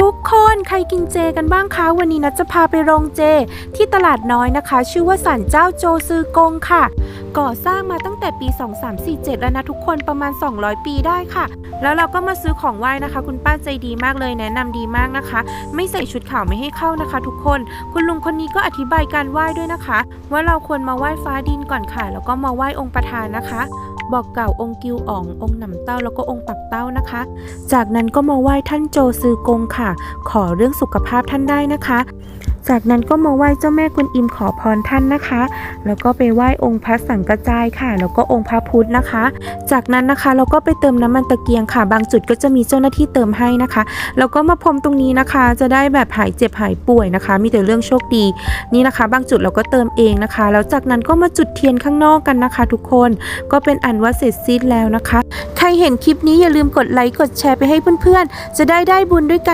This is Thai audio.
ทุกคนใครกินเจกันบ้างคะ วันนี้นัดจะพาไปโรงเจ ที่ตลาดน้อยนะคะ ชื่อว่าศาลเจ้าโจซือกงค่ะ ก่อสร้างมาตั้งแต่ปี 2347 แล้วนะทุกคนประมาณ 200 ปีได้ค่ะ แล้วเราก็มาซื้อของไหว้นะคะ คุณป้าใจดีมากเลยแนะนำดีมากนะคะ ไม่ใส่ชุดขาวไม่ให้เข้านะคะ ทุกคน คุณลุงคนนี้ก็อธิบายการไหว้ด้วยนะคะ ว่าเราควรมาไหว้ฟ้าดินก่อนค่ะ แล้วก็มาไหว้องค์ประธานนะคะ บอกเกล่าวองค์กิวอ่อง องค์หนำเต้าแล้วก็องค์ปักเต้านะคะ จากนั้นก็มาไหว้ท่านโจซือกงค่ะ ขอเรื่องสุขภาพท่านได้นะคะ จากนั้นก็มาไหว้เจ้าแม่กุนอิมขอพรท่านนะคะ แล้วก็ไปไหว้องค์พระสังกระจายค่ะ แล้วก็องค์พระพุทธนะคะ จากนั้นนะคะเราก็ไปเติมน้ำมันตะเกียงค่ะ บางจุดก็จะมีเจ้าหน้าที่เติมให้นะคะ แล้วก็มาพรมตรงนี้นะคะ จะได้แบบหายเจ็บหายป่วยนะคะ มีแต่เรื่องโชคดี นี่นะคะ บางจุดเราก็เติมเองนะคะ แล้วจากนั้นก็มาจุดเทียนข้างนอกกันนะคะ ทุกคน ก็เป็นอันว่าเสร็จสิ้นแล้วนะคะ ใครเห็นคลิปนี้อย่าลืมกดไลค์ กดแชร์ไปให้เพื่อนๆ จะได้ได้บุญด้วยกัน